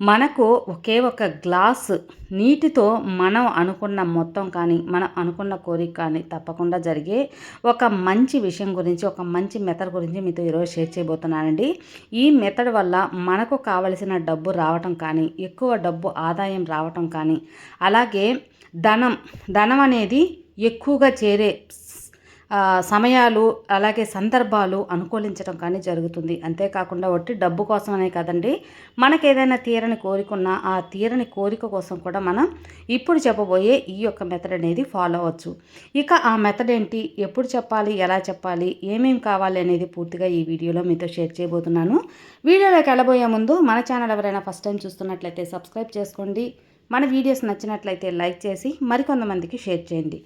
మనకు ఒకే ఒక గ్లాస్ నీటితో మనం అనుకున్న మొత్తం కానీ మనం అనుకున్న కోరిక కానీ తప్పకుండా జరిగే ఒక మంచి విషయం గురించి ఒక మంచి మెథడ్ గురించి మీతో ఈరోజు షేర్ చేయబోతున్నానండి. ఈ మెథడ్ వల్ల మనకు కావలసిన డబ్బు రావటం కానీ ఎక్కువ డబ్బు ఆదాయం రావటం కానీ అలాగే ధనం ధనం అనేది ఎక్కువగా చేరే సమయాలు అలాగే సందర్భాలు అనుకూలించడం కానీ జరుగుతుంది. అంతేకాకుండా ఒట్టి డబ్బు కోసమనే కదండి మనకు ఏదైనా తీరని కోరికున్నా ఆ తీరని కోరిక కోసం కూడా మనం ఇప్పుడు చెప్పబోయే ఈ యొక్క మెథడ్ అనేది ఫాలో అవ్వచ్చు. ఇక ఆ మెథడ్ ఏంటి ఎప్పుడు చెప్పాలి ఎలా చెప్పాలి ఏమేమి కావాలి అనేది పూర్తిగా ఈ వీడియోలో మీతో షేర్ చేయబోతున్నాను. వీడియోలోకి వెళ్ళబోయే ముందు మన ఛానల్ ఎవరైనా ఫస్ట్ టైం చూస్తున్నట్లయితే సబ్స్క్రైబ్ చేసుకోండి. మన వీడియోస్ నచ్చినట్లయితే లైక్ చేసి మరికొంతమందికి షేర్ చేయండి.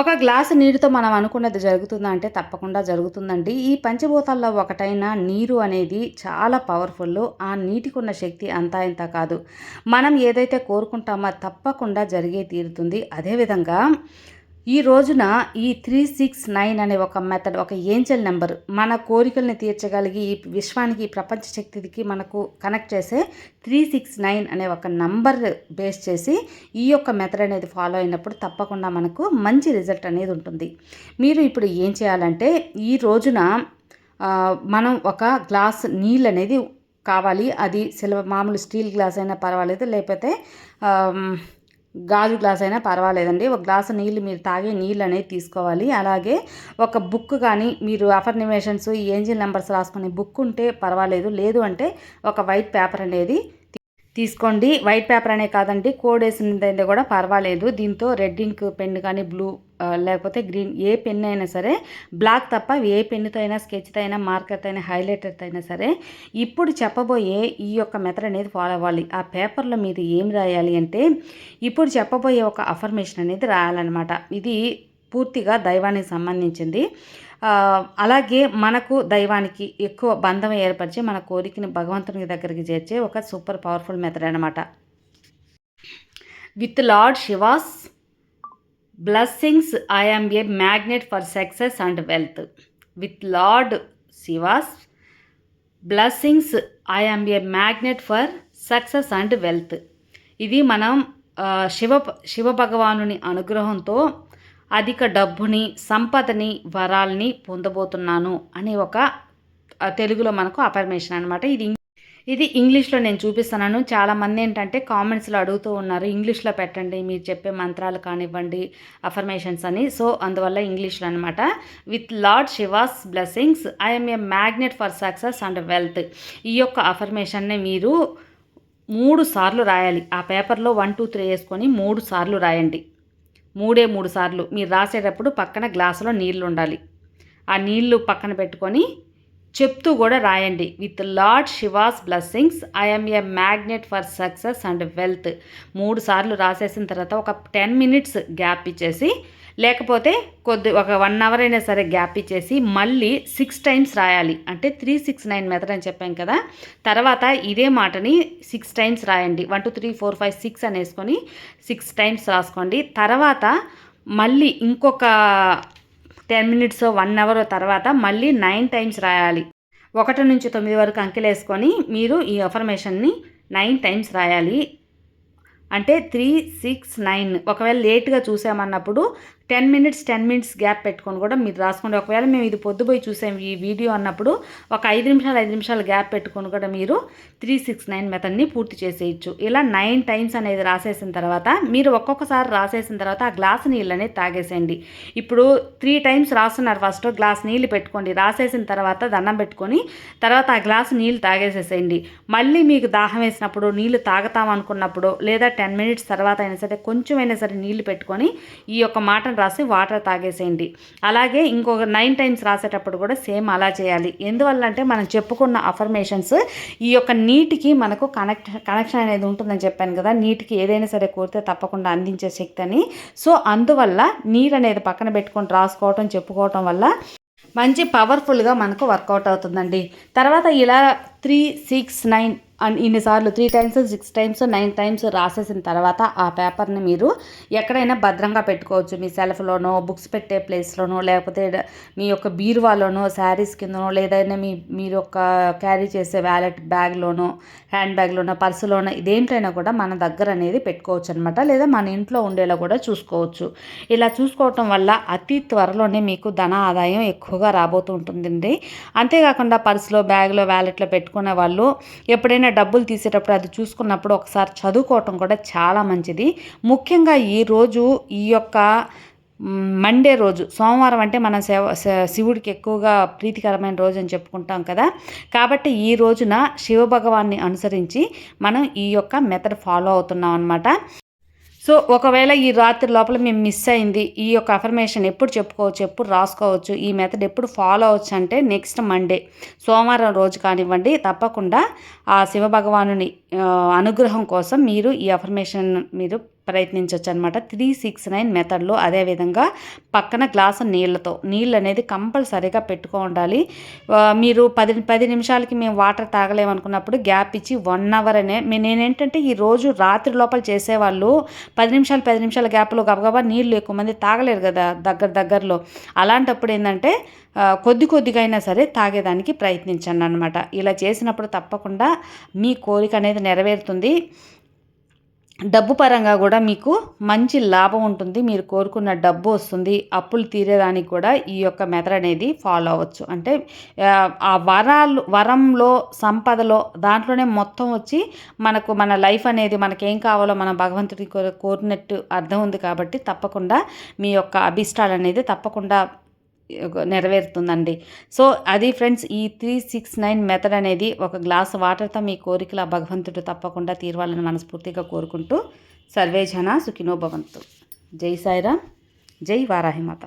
ఒక గ్లాసు నీరుతో మనం అనుకున్నది జరుగుతుందా అంటే తప్పకుండా జరుగుతుందండి. ఈ పంచభూతాల్లో ఒకటైన నీరు అనేది చాలా పవర్ఫుల్ ఆ నీటికి ఉన్న శక్తి అంతా ఇంత కాదు. మనం ఏదైతే కోరుకుంటామో తప్పకుండా జరిగే తీరుతుంది. అదేవిధంగా ఈ రోజున ఈ త్రీ సిక్స్ నైన్ అనే ఒక మెథడ్ ఒక ఏంజల్ నెంబర్ మన కోరికల్ని తీర్చగలిగి ఈ విశ్వానికి ఈ ప్రపంచ శక్తికి మనకు కనెక్ట్ చేసే త్రీ సిక్స్ నైన్ అనే ఒక నంబర్ బేస్ చేసి ఈ యొక్క మెథడ్ అనేది ఫాలో అయినప్పుడు తప్పకుండా మనకు మంచి రిజల్ట్ అనేది ఉంటుంది. మీరు ఇప్పుడు ఏం చేయాలంటే ఈ రోజున మనం ఒక గ్లాస్ నీళ్ళు అనేది కావాలి. అది సిల్వర్ మామూలు స్టీల్ గ్లాస్ అయినా పర్వాలేదు. లేకపోతే గాజు గ్లాస్ అయినా పర్వాలేదండి. ఒక గ్లాసు నీళ్ళు మీరు తాగే నీళ్ళు అనేది తీసుకోవాలి. అలాగే ఒక బుక్ కానీ మీరు అఫర్నిమేషన్స్ ఈ ఏంజిల్ నెంబర్స్ రాసుకునే బుక్ ఉంటే పర్వాలేదు. లేదు అంటే ఒక వైట్ పేపర్ అనేది తీసుకోండి. వైట్ పేపర్ అనే కాదండి కోడ్ వేసినదైతే కూడా పర్వాలేదు. దీంతో రెడ్ ఇంక్ పెన్ కానీ బ్లూ లేకపోతే గ్రీన్ ఏ పెన్ అయినా సరే బ్లాక్ తప్ప ఏ పెన్నుతో అయినా స్కెచ్తో అయినా మార్కర్తో అయినా హైలైటర్తో అయినా సరే ఇప్పుడు చెప్పబోయే ఈ యొక్క మెథడ్ అనేది ఫాలో అవ్వాలి. ఆ పేపర్లో మీద ఏం రాయాలి అంటే ఇప్పుడు చెప్పబోయే ఒక అఫర్మేషన్ అనేది రాయాలన్నమాట. ఇది పూర్తిగా దైవానికి సంబంధించింది. అలాగే మనకు దైవానికి ఎక్కువ బంధం ఏర్పరిచి మన కోరికని భగవంతుని దగ్గరికి చేర్చే ఒక సూపర్ పవర్ఫుల్ మెథడ్ అనమాట with Lord Shiva's blessings I am a magnet for success and wealth with Lord Shiva's blessings I am a magnet for success and wealth ఇది మనం శివ శివ భగవానుని అనుగ్రహంతో అధిక డబ్బుని సంపదని వరాల్ని పొందబోతున్నాను అని ఒక తెలుగులో మనకు అఫర్మేషన్ అనమాట ఇది ఇది ఇంగ్లీష్లో నేను చూపిస్తున్నాను. చాలామంది ఏంటంటే కామెంట్స్లో అడుగుతూ ఉన్నారు. ఇంగ్లీష్లో పెట్టండి మీరు చెప్పే మంత్రాలు కానివ్వండి అఫర్మేషన్స్ అని. సో అందువల్ల ఇంగ్లీష్లో అనమాట with Lord Shiva's blessings I'm a magnet for success and wealth ఈ యొక్క అఫర్మేషన్ని మీరు మూడు సార్లు రాయాలి. ఆ పేపర్లో వన్ టూ త్రీ వేసుకొని మూడు సార్లు రాయండి. మూడే మూడు సార్లు మీరు రాసేటప్పుడు పక్కన గ్లాసులో నీళ్ళు ఉండాలి. ఆ నీళ్ళు పక్కన పెట్టుకొని చెప్తూ కూడా రాయండి. With Lord Shiva's blessings I'm a magnet for success and wealth మూడు సార్లు రాసేసిన తర్వాత ఒక టెన్ మినిట్స్ గ్యాప్ ఇచ్చేసి లేకపోతే కొద్ది ఒక వన్ అవర్ అయినా సరే గ్యాప్ ఇచ్చేసి మళ్ళీ సిక్స్ టైమ్స్ రాయాలి. అంటే త్రీ సిక్స్ నైన్ మెథడ్ అని చెప్పాం కదా. తర్వాత ఇదే మాటని సిక్స్ టైమ్స్ రాయండి. One two three four five six అనేసుకొని six times రాసుకోండి. తర్వాత మళ్ళీ ఇంకొక టెన్ మినిట్స్ వన్ అవర్ తర్వాత మళ్ళీ నైన్ టైమ్స్ రాయాలి. ఒకటి నుంచి తొమ్మిది వరకు అంకెలు వేసుకొని మీరు ఈ అఫర్మేషన్ని నైన్ టైమ్స్ రాయాలి. అంటే త్రీ సిక్స్ నైన్ ఒకవేళ లేట్గా చూసామన్నప్పుడు ten minutes ten minutes gap పెట్టుకొని కూడా మీరు రాసుకోండి. ఒకవేళ మేము ఇది పొద్దుపోయి చూసాం ఈ వీడియో అన్నప్పుడు ఒక ఐదు నిమిషాలు ఐదు నిమిషాలు గ్యాప్ పెట్టుకొని కూడా మీరు త్రీ సిక్స్ నైన్ మెథడ్ని పూర్తి చేసేయచ్చు. ఇలా నైన్ టైమ్స్ అనేది రాసేసిన తర్వాత మీరు ఒక్కొక్కసారి రాసేసిన తర్వాత ఆ గ్లాస్ నీళ్ళు అనేది తాగేసేయండి. ఇప్పుడు త్రీ టైమ్స్ రాస్తున్నారు ఫస్ట్ గ్లాస్ నీళ్ళు పెట్టుకోండి. రాసేసిన తర్వాత దండం పెట్టుకొని తర్వాత ఆ గ్లాస్ నీళ్ళు తాగేసేసేయండి. మళ్ళీ మీకు దాహం వేసినప్పుడు నీళ్ళు తాగుతాం అనుకున్నప్పుడు లేదా టెన్ మినిట్స్ తర్వాత అయినా సరే కొంచెమైనా సరే నీళ్ళు పెట్టుకొని ఈ యొక్క మాటను రాసి వాటర్ తాగేసేయండి. అలాగే ఇంకొక నైన్ టైమ్స్ రాసేటప్పుడు కూడా సేమ్ అలా చేయాలి. ఎందువల్ల అంటే మనం చెప్పుకున్న అఫర్మేషన్స్ ఈ యొక్క నీటికి మనకు కనెక్ట్ కనెక్షన్ అనేది ఉంటుందని చెప్పాను కదా. నీటికి ఏదైనా సరే కోరితే తప్పకుండా అందించే శక్తి అని. సో అందువల్ల నీరు అనేది పక్కన పెట్టుకొని రాసుకోవటం చెప్పుకోవటం వల్ల మంచి పవర్ఫుల్గా మనకు వర్కౌట్ అవుతుందండి. తర్వాత ఇలా త్రీ సిక్స్ నైన్ అండ్ ఇన్నిసార్లు three times six times nine times రాసేసిన తర్వాత ఆ పేపర్ని మీరు ఎక్కడైనా భద్రంగా పెట్టుకోవచ్చు. మీ సెల్ఫ్లోనో బుక్స్ పెట్టే ప్లేస్లోనో లేకపోతే మీ యొక్క బీరువాలోనో శారీస్ కిందనో లేదైనా మీ మీరు ఒక క్యారీ చేసే వ్యాలెట్ బ్యాగ్లోనో హ్యాండ్ బ్యాగ్లోనో పర్సులోనో ఇదేంటైనా కూడా మన దగ్గర అనేది పెట్టుకోవచ్చు అనమాట లేదా మన ఇంట్లో ఉండేలా కూడా చూసుకోవచ్చు. ఇలా చూసుకోవటం వల్ల అతి త్వరలోనే మీకు ధన ఆదాయం ఎక్కువగా రాబోతూ ఉంటుందండి. అంతేకాకుండా పర్సులో బ్యాగ్లో వ్యాలెట్లో పెట్టుకునే వాళ్ళు ఎప్పుడైనా డబ్బులు తీసేటప్పుడు అది చూసుకున్నప్పుడు ఒకసారి చదువుకోవటం కూడా చాలా మంచిది. ముఖ్యంగా ఈరోజు ఈ యొక్క మండే రోజు సోమవారం అంటే మన శివ శివుడికి ఎక్కువగా ప్రీతికరమైన రోజు అని చెప్పుకుంటాం కదా. కాబట్టి ఈ రోజున శివభగవాన్ని అనుసరించి మనం ఈ యొక్క మెథడ్ ఫాలో అవుతున్నాం అనమాట సో ఒకవేళ ఈ రాత్రి లోపల మేము మిస్ అయింది ఈ యొక్క అఫర్మేషన్ ఎప్పుడు చెప్పుకోవచ్చు ఎప్పుడు రాసుకోవచ్చు ఈ మెథడ్ ఎప్పుడు ఫాలో అవచ్చు అంటే నెక్స్ట్ మండే సోమవారం రోజు కానివ్వండి తప్పకుండా ఆ శివభగవానుని అనుగ్రహం కోసం మీరు ఈ అఫర్మేషన్ మీరు ప్రయత్నించవచ్చు అనమాట త్రీ సిక్స్ నైన్ మెథడ్లో అదేవిధంగా పక్కన గ్లాసు నీళ్ళతో నీళ్ళు అనేది కంపల్సరీగా పెట్టుకో ఉండాలి. మీరు పది పది నిమిషాలకి మేము వాటర్ తాగలేమనుకున్నప్పుడు గ్యాప్ ఇచ్చి వన్ అవర్ అనే నేనేంటంటే ఈ రోజు రాత్రి లోపల చేసేవాళ్ళు పది నిమిషాలు పది నిమిషాల గ్యాప్లో గబగబా నీళ్ళు ఎక్కువ మంది తాగలేరు కదా దగ్గర దగ్గరలో. అలాంటప్పుడు ఏంటంటే కొద్ది కొద్దిగా అయినా సరే తాగేదానికి ప్రయత్నించండి అనమాట ఇలా చేసినప్పుడు తప్పకుండా మీ కోరిక అనేది నెరవేరుతుంది. డబ్బు పరంగా కూడా మీకు మంచి లాభం ఉంటుంది. మీరు కోరుకున్న డబ్బు వస్తుంది. అప్పులు తీరేదానికి కూడా ఈ యొక్క మెథడ్ అనేది ఫాలో అవ్వచ్చు. అంటే ఆ వరాలు వరంలో సంపదలో దాంట్లోనే మొత్తం వచ్చి మనకు మన లైఫ్ అనేది మనకేం కావాలో మన భగవంతుడి కోరినట్టు అర్థం ఉంది కాబట్టి తప్పకుండా మీ యొక్క అభిష్టాలు అనేది తప్పకుండా నెరవేరుతుందండి. సో అది ఫ్రెండ్స్ ఈ త్రీ సిక్స్ నైన్ మెథడ్ అనేది ఒక గ్లాస్ వాటర్తో మీ కోరికల భగవంతుడు తప్పకుండా తీరవాలని మనస్ఫూర్తిగా కోరుకుంటూ సర్వేజన సుఖినో భవంతు. జై సాయిరామ్ జై వారాహిమాత